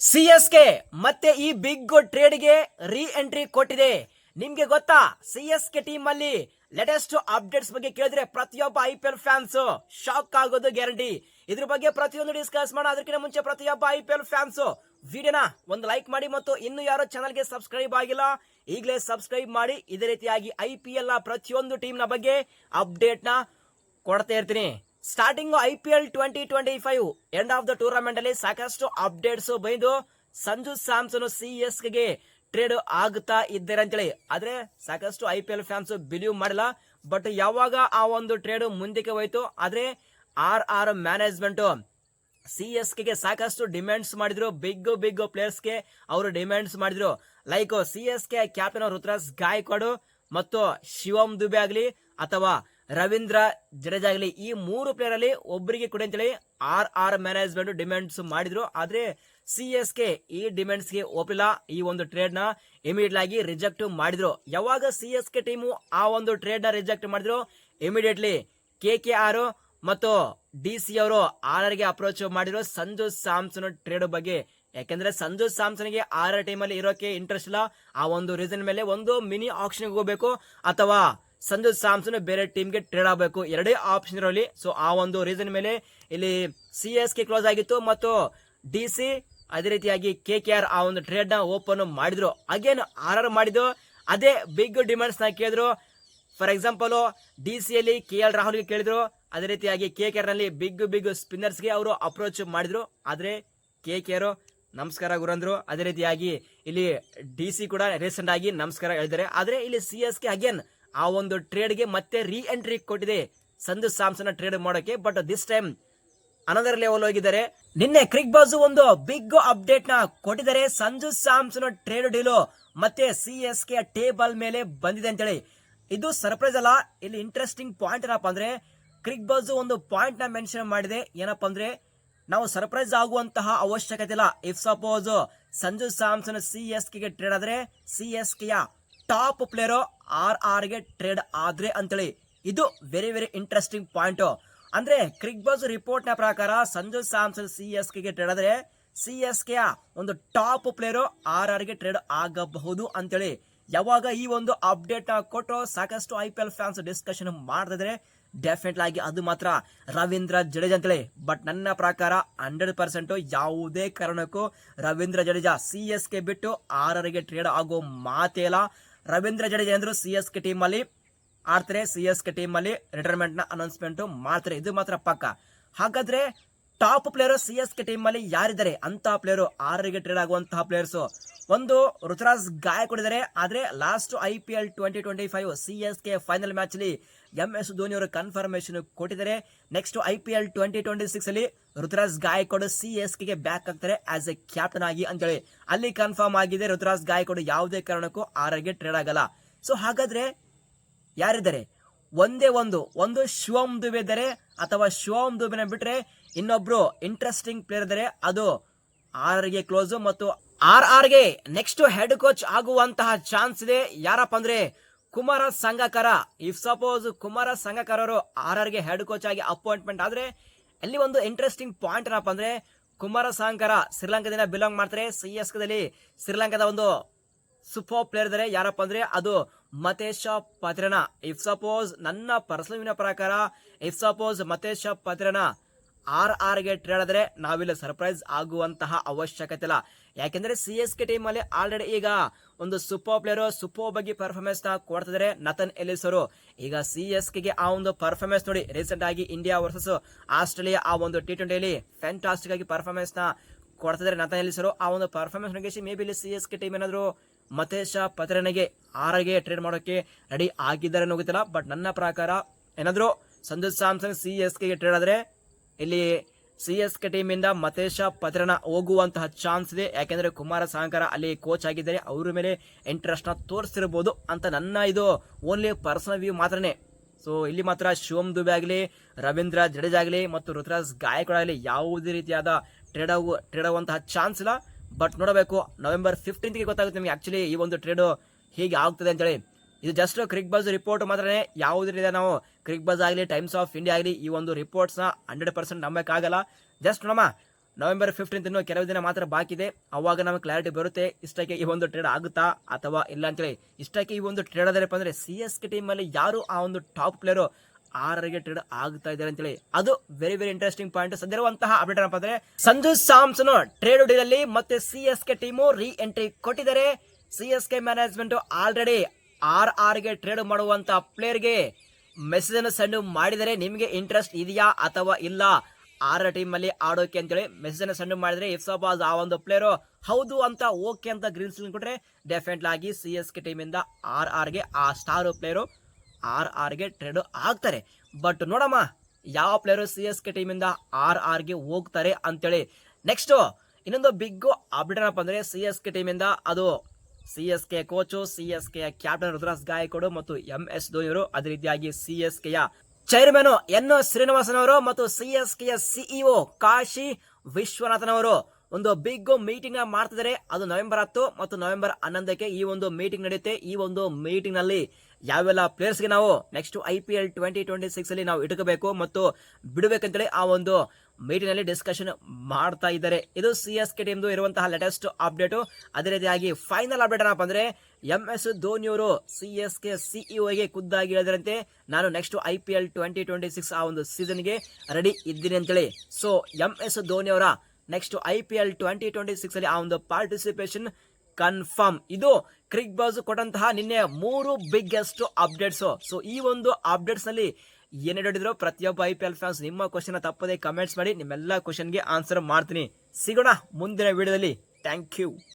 C S K ಮತ್ತೆ ಈ big ಟ್ರೇಡ್ಗೆ ರೀ ಎಂಟ್ರಿ ಕೊಟ್ಟಿದೆ. ನಿಮ್ಗೆ ಗೊತ್ತಾ? ಸಿ ಎಸ್ ಕೆ ಟೀಮ್ ಅಲ್ಲಿ ಲೇಟೆಸ್ಟ್ ಅಪ್ಡೇಟ್ಸ್ ಬಗ್ಗೆ ಕೇಳಿದ್ರೆ ಪ್ರತಿಯೊಬ್ಬ I P L fans shock ಆಗೋದು ಗ್ಯಾರಂಟಿ ಇದ್ರ ಬಗ್ಗೆ ಪ್ರತಿಯೊಂದು ಡಿಸ್ಕಸ್ ಮಾಡೋ ಅದಕ್ಕಿಂತ ಮುಂಚೆ ಪ್ರತಿಯೊಬ್ಬ ಐ ಪಿ ಎಲ್ ಫ್ಯಾನ್ಸ್ ವಿಡಿಯೋನ ಒಂದು ಲೈಕ್ ಮಾಡಿ ಮತ್ತು ಇನ್ನು ಯಾರು ಚಾನಲ್ಗೆ ಸಬ್ಸ್ಕ್ರೈಬ್ ಆಗಿಲ್ಲ, ಈಗಲೇ ಸಬ್ಸ್ಕ್ರೈಬ್ ಮಾಡಿ. ಇದೇ ರೀತಿಯಾಗಿ ಐ ಪಿ ಎಲ್ನ ಪ್ರತಿಯೊಂದು ಟೀಮ್ನ ಬಗ್ಗೆ ಅಪ್ಡೇಟ್ನ ಕೊಡ್ತಾ ಇರ್ತೀನಿ. Starting I P L twenty twenty five end of the tournament ಅಲ್ಲಿ ಸಾಕಷ್ಟು ಅಪ್ಡೇಟ್ಸ್ ಬೈದು ಸಂಜು ಸ್ಯಾಮ್ಸನ್ ಸಿ ಎಸ್ಗೆ ಟ್ರೇಡ್ ಆಗುತ್ತಾ ಇದ್ದಾರೆ ಅಂತೇಳಿ. ಆದ್ರೆ ಸಾಕಷ್ಟು I P L fans believe ಮಾಡಿಲ್ಲ. ಬಟ್ ಯಾವಾಗ ಆ ಒಂದು ಟ್ರೇಡ್ ಮುಂದಕ್ಕೆ ಹೋಯ್ತು? ಆದ್ರೆ R R management C S ಕೆಗೆ ಸಾಕಷ್ಟು ಡಿಮ್ಯಾಂಡ್ಸ್ ಮಾಡಿದ್ರು. ಬಿಗ್ ಬಿಗ್ ಪ್ಲೇಯರ್ಸ್ಗೆ ಅವರು ಡಿಮ್ಯಾಂಡ್ಸ್ ಮಾಡಿದ್ರು. Like C S K captain Ruturaj Gaikwad ಮತ್ತು ಶಿವಂ ದುಬೆ ಆಗಲಿ ಅಥವಾ ರವೀಂದ್ರ ಜಡೇಜಾ ಆಗಲಿ ಈ ಮೂರು ಪ್ಲೇಯರ್ ಅಲ್ಲಿ ಒಬ್ಬರಿಗೆ ಕೊಡಿ ಅಂತೇಳಿ ಆರ್ ಆರ್ ಮ್ಯಾನೇಜ್ಮೆಂಟ್ ಡಿಮ್ಯಾಂಡ್ಸ್ ಮಾಡಿದ್ರು. ಆದ್ರೆ ಸಿ ಎಸ್ ಕೆ ಈ ಡಿಮ್ಯಾಂಡ್ಸ್ಗೆ ಒಪ್ಪಿಲ್ಲ ಈ ಒಂದು ಟ್ರೇಡ್ನ ಇಮಿಡಿಯೇಟ್ ಆಗಿ ರಿಜೆಕ್ಟ್ ಮಾಡಿದ್ರು. ಯಾವಾಗ ಸಿ ಎಸ್ ಕೆ ಟೀಮು ಆ ಒಂದು ಟ್ರೇಡ್ನ ರಿಜೆಕ್ಟ್ ಮಾಡಿದ್ರು? ಇಮಿಡಿಯೇಟ್ಲಿ ಕೆ ಕೆ ಆರ್ ಮತ್ತು ಡಿ ಸಿ ಅವರು ಆರ್ಗೆ ಅಪ್ರೋಚ್ ಮಾಡಿರೋ ಸಂಜು ಸ್ಯಾಮ್ಸನ್ ಟ್ರೇಡ್ ಬಗ್ಗೆ. ಯಾಕೆಂದ್ರೆ ಸಂಜು ಸ್ಯಾಮ್ಸನ್ಗೆ ಆರ್ ಆರ್ ಅಲ್ಲಿ ಇರೋಕೆ ಇಂಟ್ರೆಸ್ಟ್ ಇಲ್ಲ. ಆ ಒಂದು ರೀಸನ್ ಮೇಲೆ ಒಂದು ಮಿನಿ ಆಪ್ಷನ್ ಹೋಗಬೇಕು. ಅಥವಾ ಸಂಜು ಸ್ಯಾಮ್ಸನ್ ಬೇರೆ ಟೀಮ್ಗೆ ಟ್ರೇಡ್ ಆಗಬೇಕು. ಎರಡೇ ಆಪ್ಷನ್ ಇರೋಲಿ ಸೊ ಆ ಒಂದು ರೀಸನ್ ಮೇಲೆ ಇಲ್ಲಿ ಸಿ ಎಸ್ ಕೆ ಕ್ಲೋಸ್ ಆಗಿತ್ತು ಮತ್ತು ಡಿ ಸಿ ಅದೇ ರೀತಿಯಾಗಿ ಕೆ ಕೆ ಆರ್ ಆ ಒಂದು ಟ್ರೇಡ್ನ ಓಪನ್ ಮಾಡಿದ್ರು. ಅಗೇನ್ ಆರ್ ಆರ್ ಮಾಡಿದ್ರು ಅದೇ ಬಿಗ್ ಡಿಮಾಂಡ್ಸ್ನ ಕೇಳಿದ್ರು. ಫಾರ್ ಎಕ್ಸಾಂಪಲ್ ಡಿ ಸಿ ಅಲ್ಲಿ ಕೆ ಎಲ್ ರಾಹುಲ್ಗೆ ಕೇಳಿದ್ರು. ಅದೇ ರೀತಿಯಾಗಿ ಕೆ ಕೆ ನಲ್ಲಿ ಬಿಗ್ ಬಿಗ್ ಸ್ಪಿನ್ನರ್ಸ್ಗೆ ಅವರು ಅಪ್ರೋಚ್ ಮಾಡಿದ್ರು. ಆದ್ರೆ ಕೆ ಕೆ ಆರ್ ನಮಸ್ಕಾರ ಗುರಂದ್ರು. ಅದೇ ರೀತಿಯಾಗಿ ಇಲ್ಲಿ ಡಿ ಸಿ ಕೂಡ ರೀಸೆಂಟ್ ಆಗಿ ನಮಸ್ಕಾರ ಹೇಳಿದ್ದಾರೆ. ಆದ್ರೆ ಇಲ್ಲಿ ಸಿ ಎಸ್ ಕೆ ಅಗೇನ್ ಆ ಒಂದು ಟ್ರೇಡ್ಗೆ ಮತ್ತೆ ರೀ ಎಂಟ್ರಿ ಕೊಟ್ಟಿದೆ. ಸಂಜು ಸ್ಯಾಮ್ಸನ್ ಟ್ರೇಡ್ ಮಾಡೋಕೆ but this time another level ಹೋಗಿದ್ದಾರೆ. ನಿನ್ನೆ ಕ್ರಿಕ್ ಬಾಜು ಒಂದು ಬಿಗ್ ಅಪ್ಡೇಟ್ನ ಕೊಟ್ಟಿದ್ದಾರೆ. ಸಂಜು ಸ್ಯಾಮ್ಸನ್ ಟ್ರೇಡ್ ಡೀಲು ಮತ್ತೆ ಸಿ ಎಸ್ ಕೆ ಟೇಬಲ್ ಮೇಲೆ ಬಂದಿದೆ ಅಂತೇಳಿ. ಇದು ಸರ್ಪ್ರೈಸ್ ಅಲ್ಲ, ಇಲ್ಲಿ ಇಂಟ್ರೆಸ್ಟಿಂಗ್ ಪಾಯಿಂಟ್ ಏನಪ್ಪ ಅಂದ್ರೆ ಕ್ರಿಕ್ ಬಾಜು ಒಂದು ಪಾಯಿಂಟ್ನ ಮೆನ್ಷನ್ ಮಾಡಿದೆ. ಏನಪ್ಪ ಅಂದ್ರೆ, ನಾವು ಸರ್ಪ್ರೈಸ್ ಆಗುವಂತಹ ಅವಶ್ಯಕತೆ ಇಲ್ಲ. If suppose Sanju Samson C S ಕೆಗೆ trade ಆದ್ರೆ ಸಿ ಎಸ್ ಕೆಯ ಟಾಪ್ ಪ್ಲೇಯರು ಆರ್ ಆರ್ಗೆ ಟ್ರೇಡ್ ಆದ್ರೆ ಅಂತೇಳಿ. ಇದು ವೆರಿ ವೆರಿ ಇಂಟ್ರೆಸ್ಟಿಂಗ್ ಪಾಯಿಂಟ್ ಅಂದ್ರೆ ಕ್ರಿಕ್ ಬಾಸ್ ರಿಪೋರ್ಟ್ನ ಪ್ರಕಾರ ಸಂಜು ಸ್ಯಾಮ್ಸನ್ ಸಿ ಎಸ್ ಕೆಗೆ ಟ್ರೇಡ್ ಆದ್ರೆ ಸಿ ಎಸ್ ಕೆ ಒಂದು ಟಾಪ್ ಪ್ಲೇಯರು ಆರ್ ಆರ್ಗೆ ಟ್ರೇಡ್ ಆಗಬಹುದು ಅಂತೇಳಿ. ಯಾವಾಗ ಈ ಒಂದು ಅಪ್ಡೇಟ್ ಕೊಟ್ಟು ಸಾಕಷ್ಟು I P L fans discussion ಮಾಡಿದ್ರೆ ಡೆಫಿನೆಟ್ ಆಗಿ ಅದು ಮಾತ್ರ ರವೀಂದ್ರ ಜಡೇಜಾ ಅಂತೇಳಿ. ಬಟ್ ನನ್ನ ಪ್ರಕಾರ ಹಂಡ್ರೆಡ್ ಪರ್ಸೆಂಟ್ ಯಾವುದೇ ಕಾರಣಕ್ಕೂ Ravindra Jadeja C S K ಬಿಟ್ಟು ಆರ್ ಆರ್ಗೆ ಟ್ರೇಡ್ ಆಗೋ ಮಾತೇ ಇಲ್ಲ. ರವೀಂದ್ರ ಜಡೇಜಾ ಅಂದ್ರು ಸಿ ಎಸ್ ಕೆ ಟೀಮ್ ಅಲ್ಲಿ. ಆಡ್ತಾರೆ ಸಿ ಎಸ್ ಕೆ ಟೀಮ್ ಅಲ್ಲಿ ರಿಟೈರ್ಮೆಂಟ್ನ ಅನೌನ್ಸ್ಮೆಂಟ್ ಮಾಡ್ತಾರೆ. ಇದು ಮಾತ್ರ ಪಕ್ಕ. ಹಾಗಾದ್ರೆ top player C S K team ಅಲ್ಲಿ ಯಾರಿದ್ದಾರೆ? ಅಂತ ಪ್ಲೇಯರ್ ಆರರಿಗೆ ಟ್ರೇಡ್ ಆಗುವಂತಹ ಪ್ಲೇಯರ್ಸ್ ಒಂದು ಋತುರಾಜ್ ಗಾಯಕೊಂಡಿದ್ದಾರೆ ಆದ್ರೆ last I P L twenty twenty five C S K final match ಅಲ್ಲಿ ಎಂ ಎಸ್ ಧೋನಿ ಅವರು ಕನ್ಫರ್ಮೇಶನ್ ಕೊಟ್ಟಿದ್ದಾರೆ. Next I P L twenty twenty six ಅಲ್ಲಿ ಋತುರಾಜ್ ಗಾಯಕೋಡ್ ಸಿ ಎಸ್ ಕೆಗೆ ಬ್ಯಾಕ್ ಆಗ್ತಾರೆ ಆಸ್ ಎ ಕ್ಯಾಪ್ಟನ್ ಆಗಿ ಅಂತೇಳಿ. ಅಲ್ಲಿ ಕನ್ಫರ್ಮ್ ಆಗಿದೆ ಋತುರಾಜ್ ಗಾಯಕೋಡ್ ಯಾವುದೇ ಕಾರಣಕ್ಕೂ ಆರೋಗ್ಯ ಟ್ರೇಡ್ ಆಗಲ್ಲ. ಸೊ ಹಾಗಾದ್ರೆ ಯಾರಿದ್ದಾರೆ? ಒಂದೇ ಒಂದು ಒಂದು ಶಿವಮ್ ದುಬೆ ಇದ್ದಾರೆ ಅಥವಾ ಶಿವಮ್ ದುಬೆನ ಬಿಟ್ರೆ ಇನ್ನೊಬ್ರು ಇಂಟ್ರೆಸ್ಟಿಂಗ್ ಪ್ಲೇಯರ್ ಇದ್ದಾರೆ. ಅದು ಆರ್ಗೆ ಕ್ಲೋಸ್ ಮತ್ತು ಆರ್ ಆರ್ಗೆ ನೆಕ್ಸ್ಟ್ ಹೆಡ್ ಕೋಚ್ ಆಗುವಂತಹ ಚಾನ್ಸ್ ಇದೆ. ಯಾರಪ್ಪ ಅಂದ್ರೆ ಕುಮಾರ ಸಂಗಕರ ಇಫ್ ಸಪೋಸ್ ಕುಮಾರ ಸಂಗಕರ ಅವರು ಆರ್ ಆರ್ಗೆ ಹೆಡ್ ಕೋಚ್ ಆಗಿ ಅಪಾಯಿಂಟ್ಮೆಂಟ್ ಆದ್ರೆ, ಅಲ್ಲಿ ಒಂದು ಇಂಟ್ರೆಸ್ಟಿಂಗ್ ಪಾಯಿಂಟ್ ಏನಪ್ಪ ಅಂದ್ರೆ, ಕುಮಾರ ಸಂಗಕರ ಶ್ರೀಲಂಕಾದಿಂದ ಬಿಲಾಂಗ್ ಮಾಡ್ತಾರೆ. ಸಿ ಎಸ್ ಶ್ರೀಲಂಕಾದ ಒಂದು ಸೂಪರ್ ಪ್ಲೇಯರ್ ಇದ್ದಾರೆ ಯಾರಪ್ಪ ಅಂದ್ರೆ, ಅದು ಮತೇಶ ಪತ್ರನ. ಇಫ್ ಸಪೋಸ್ ನನ್ನ ಪರ್ಸನಲ್ ಪ್ರಕಾರ if suppose Matheesha Pathirana R ಆರ್ಗೆ trade ಆದ್ರೆ, ನಾವಿಲ್ಲಿ ಸರ್ಪ್ರೈಸ್ ಆಗುವಂತಹ ಅವಶ್ಯಕತೆ ಇಲ್ಲ. ಯಾಕೆಂದ್ರೆ ಸಿ ಎಸ್ ಕೆ ಟೀಮ್ ಅಲ್ಲಿ ಆಲ್ರೆಡಿ ಈಗ ಒಂದು ಸೂಪರ್ ಪ್ಲೇಯರ್ ಸೂಪರ್ ಬಗ್ಗೆ ಪರ್ಫಾರ್ಮೆನ್ಸ್ನ ಕೊಡ್ತಿದ್ದಾರೆ ನತನ್ ಎಲಿಸ್ ಈಗ ಸಿ ಎಸ್ ಕೆಗೆ ಆ ಒಂದು ಪರ್ಫಾರ್ಮೆನ್ಸ್ ನೋಡಿ ರೀಸೆಂಟ್ ಆಗಿ ಇಂಡಿಯಾ ವರ್ಸಸ್ ಆಸ್ಟ್ರೇಲಿಯಾ ಆ ಒಂದು ಟಿ ಟ್ವೆಂಟಿಯಲ್ಲಿ ಫ್ಯಾಂಟಾಸ್ಟಿಕ್ ಆಗಿ ಪರ್ಫಾರ್ಮೆನ್ಸ್ನ ಕೊಡ್ತಿದ್ದಾರೆ ನತನ್ ಎಲಿಸ್ ಆ ಒಂದು ಪರ್ಫಾರ್ಮೆನ್ಸ್ ನಗಿಸಿ ಮೇ ಬಿ ಇಲ್ಲಿ ಸಿ ಎಸ್ ಕೆ ಟೀಮ್ ಏನಾದ್ರು ಮತೇಶ ಪತ್ರನಿಗೆ ಆರಗೆ ಟ್ರೇಡ್ ಮಾಡೋಕೆ ರೆಡಿ ಆಗಿದ್ದಾರೆ ಗೊತ್ತಿಲ್ಲ. ಬಟ್ ನನ್ನ ಪ್ರಕಾರ ಏನಾದ್ರು ಸಂಜು ಸ್ಯಾಮ್ಸಂಗ್ ಸಿ ಎಸ್ ಕೆಗೆ ಟ್ರೇಡ್ ಆದ್ರೆ ಇಲ್ಲಿ ಸಿ ಎಸ್ ಕೆ ಟೀಮ್ ಇಂದ ಮತೇಶ ಪತ್ರನ ಹೋಗುವಂತಹ ಚಾನ್ಸ್ ಇದೆ. ಯಾಕೆಂದ್ರೆ ಕುಮಾರ ಸಾಂಕರ ಅಲ್ಲಿ ಕೋಚ್ ಆಗಿದ್ದಾರೆ. ಅವ್ರ ಮೇಲೆ ಇಂಟ್ರೆಸ್ಟ್ನ ತೋರಿಸ್ತಿರ್ಬೋದು ಅಂತ ನನ್ನ ಇದು ಓನ್ಲಿ ಪರ್ಸನಲ್ ವ್ಯೂ ಮಾತ್ರನೇ. ಸೊ ಇಲ್ಲಿ ಮಾತ್ರ ಶಿವಮ್ ದುಬೆ ಆಗಲಿ, ರವೀಂದ್ರ ಜಡೇಜ್ ಆಗಲಿ ಮತ್ತು ಋತುರಾಜ್ ಗಾಯಕ್ಗಳಾಗಲಿ ಯಾವುದೇ ರೀತಿಯಾದ ಟ್ರೇಡ್ ಆಗುವ ಟ್ರೇಡ್ ಆಗುವಂತಹ ಚಾನ್ಸ್ ಇಲ್ಲ. ಬಟ್ ನೋಡಬೇಕು ನವೆಂಬರ್ ಫಿಫ್ಟೀನ್ತ್ಗೆ ಗೊತ್ತಾಗುತ್ತೆ ನಿಮಗೆ ಆಕ್ಚುಲಿ ಈ ಒಂದು ಟ್ರೇಡ್ ಹೇಗೆ ಆಗ್ತದೆ ಅಂತೇಳಿ. ಇದು ಜಸ್ಟ್ ಕ್ರಿಕ್ ಬಸ್ ರಿಪೋರ್ಟ್ ಮಾತ್ರನೇ. ಯಾವುದರಿಂದ ನಾವು ಕ್ರಿಕ್ ಬಸ್ ಆಗಲಿ ಟೈಮ್ಸ್ ಆಫ್ ಇಂಡಿಯಾ ಆಗಲಿ, ಈ ಒಂದು ರಿಪೋರ್ಟ್ಸ್ನ ಹಂಡ್ರೆಡ್ ಪರ್ಸೆಂಟ್ ನಂಬಕ್ಕಾಗಲ್ಲ. ಜಸ್ಟ್ ನಮ್ಮ ನವೆಂಬರ್ ಫಿಫ್ಟೀನ್ತ್ ಇನ್ನು ಕೆಲವು ದಿನ ಮಾತ್ರ ಬಾಕಿ ಇದೆ. ಅವಾಗ ನಮಗೆ ಕ್ಲಾರಿಟಿ ಬರುತ್ತೆ. ಇಷ್ಟಕ್ಕೆ ಈ ಒಂದು ಟ್ರೇಡ್ ಆಗುತ್ತಾ ಅಥವಾ ಇಲ್ಲ ಅಂತೇಳಿ. ಇಷ್ಟಕ್ಕೆ ಈ ಒಂದು ಟ್ರೇಡ್ ಆದರೆ ಅಂದ್ರೆ ಸಿ ಎಸ್ ಕೆ ಟೀಮ್ ಅಲ್ಲಿ ಯಾರು ಆ ಒಂದು ಟಾಪ್ ಪ್ಲೇಯರು ಆರರಿಗೆ ಟ್ರೇಡ್ ಆಗ್ತಾ ಇದ್ದಾರೆ ಅಂತೇಳಿ. ಅದು ವೆರಿ ವೆರಿ ಇಂಟ್ರೆಸ್ಟಿಂಗ್ ಪಾಯಿಂಟ್ ಸದ್ಯರುವಂತಹ ಅಪ್ಡೇಟ್ ಏನಪ್ಪ ಅಂದ್ರೆ, ಸಂಜು ಸಾಮ್ಸನ್ ಟ್ರೇಡ್ ಡೀಲಲ್ಲಿ ಮತ್ತೆ C S K team reentry ಕೊಟ್ಟಿದ್ದಾರೆ. C S K management already ಆರ್ಗೆ trade ಮಾಡುವಂತ ಪ್ಲೇಯರ್ಗೆ ಮೆಸೇಜ್ ಅನ್ನು ಸೆಂಡ್ ಮಾಡಿದರೆ ನಿಮಗೆ ಇಂಟ್ರೆಸ್ಟ್ ಇದೆಯಾ ಅಥವಾ ಇಲ್ಲ? ಆರ್ ಅಲ್ಲಿ ಆಡೋಕೆ ಅಂತೇಳಿ ಮೆಸೇಜ್ ಅನ್ನು ಸೆಂಡ್ ಮಾಡಿದ್ರೆ ಇಫ್ ಸಪಾಸ್ ಆ ಒಂದು ಪ್ಲೇಯರ್ ಹೌದು ಅಂತ ಓಕೆ ಅಂತ ಗ್ರೀನ್ ಸಿಗ್ನಲ್ ಕೊಟ್ರೆ ಡೆಫಿನೆಟ್ಲಿ ಆಗಿ ಸಿ ಎಸ್ ಕೆ ಟೀಮ್ ಇಂದ ಆರ್ ಆರ್ಗೆ ಆ ಸ್ಟಾರ್ ಪ್ಲೇಯರು ಆರ್ಗೆ ಟ್ರೇಡ್ ಆಗ್ತಾರೆ. ಬಟ್ ನೋಡಮ್ಮ, ಯಾವ player C S K team ಇಂದ ಆರ್ ಆರ್ಗೆ ಹೋಗ್ತಾರೆ ಅಂತೇಳಿ. ನೆಕ್ಸ್ಟ್ ಇನ್ನೊಂದು ಬಿಗ್ ಅಪ್ಡೇಟ್ ಏನಪ್ಪ ಅಂದ್ರೆ ಸಿ ಎಸ್ ಕೆ ಟೀಮ್ ಇಂದ ಅದು C S K coach, C S K captain Rudras Gaikwad ಮತ್ತು ಎಂ ಎಸ್ ಧೋನಿಯವರು ಅದೇ ರೀತಿಯಾಗಿ ಸಿ ಎಸ್ ಕೆಯ ಚೈರ್ಮನ್ ಎನ್ ಶ್ರೀನಿವಾಸನ್ ಅವರು ಮತ್ತು ಸಿ ಎಸ್ ಕೆಯ ಸಿಇಒ ಕಾಶಿ ವಿಶ್ವನಾಥನ್ ಅವರು ಒಂದು ಬಿಗ್ ಮೀಟಿಂಗ್ ಮಾಡ್ತಿದ್ದಾರೆ ಅದು ನವೆಂಬರ್ ಹತ್ತು ಮತ್ತು ನವೆಂಬರ್ ಹನ್ನೊಂದಕ್ಕೆ ಈ ಒಂದು ಮೀಟಿಂಗ್ ನಡೆಯುತ್ತೆ. ಈ ಒಂದು ಮೀಟಿಂಗ್ನಲ್ಲಿ ಯಾವೆಲ್ಲ ಪ್ಲೇಯರ್ಸ್ಗೆ ನಾವು next I P L twenty twenty six ಅಲ್ಲಿ ನಾವು ಇಟ್ಕೋಬೇಕು ಮತ್ತು ಬಿಡಬೇಕಂತೇಳಿ ಆ ಒಂದು ಮೀಟಿಂಗ್ನಲ್ಲಿ ಡಿಸ್ಕಷನ್ ಮಾಡ್ತಾ ಇದ್ದಾರೆ. ಇದು ಸಿ ಎಸ್ ಕೆ ಟೀಮ್ದು ಇರುವಂತಹ ಲೇಟೆಸ್ಟ್ ಅಪ್ಡೇಟ್ ಅದೇ ರೀತಿಯಾಗಿ ಫೈನಲ್ ಅಪ್ಡೇಟ್ ಏನಪ್ಪ ಅಂದ್ರೆ ಎಂ ಎಸ್ ಧೋನಿಯವರು ಸಿ ಎಸ್ ಕೆ ಸಿಇಒಗೆ ಖುದ್ದಾಗಿ ಹೇಳಿದ್ರಂತೆ, ನಾನು next I P L twenty twenty six ಆ ಒಂದು ಸೀಸನ್ಗೆ ರೆಡಿ ಇದ್ದೀನಿ ಅಂತೇಳಿ. ಸೊ ಎಂ ಎಸ್ ಧೋನಿ ಅವರ next I P L twenty twenty six ಅಲ್ಲಿ ಆ ಒಂದು ಪಾರ್ಟಿಸಿಪೇಷನ್ ಕನ್ಫರ್ಮ್ ಇದು ಕ್ರಿಕ್ ಬಾಸ್ ಕೊಟ್ಟಂತಹ ನಿನ್ನೆ ಮೂರು ಬಿಗ್ಗೆಸ್ಟ್ ಅಪ್ಡೇಟ್ಸ್ ಸೊ ಈ ಒಂದು ಅಪ್ಡೇಟ್ಸ್ನಲ್ಲಿ ಏನ್ ಹೇಳಿದ್ರು ಪ್ರತಿಯೊಬ್ಬ ಐ ಪಿ ಎಲ್ ಫ್ಯಾನ್ಸ್ ನಿಮ್ಮ ಕ್ವಶನ್ ತಪ್ಪದೆ ಕಮೆಂಟ್ಸ್ ಮಾಡಿ, ನಿಮ್ಮೆಲ್ಲ ಕ್ವಶನ್ಗೆ ಆನ್ಸರ್ ಮಾಡ್ತೀನಿ. ಸಿಗೋಣ ಮುಂದಿನ ವಿಡಿಯೋದಲ್ಲಿ ಥ್ಯಾಂಕ್ ಯು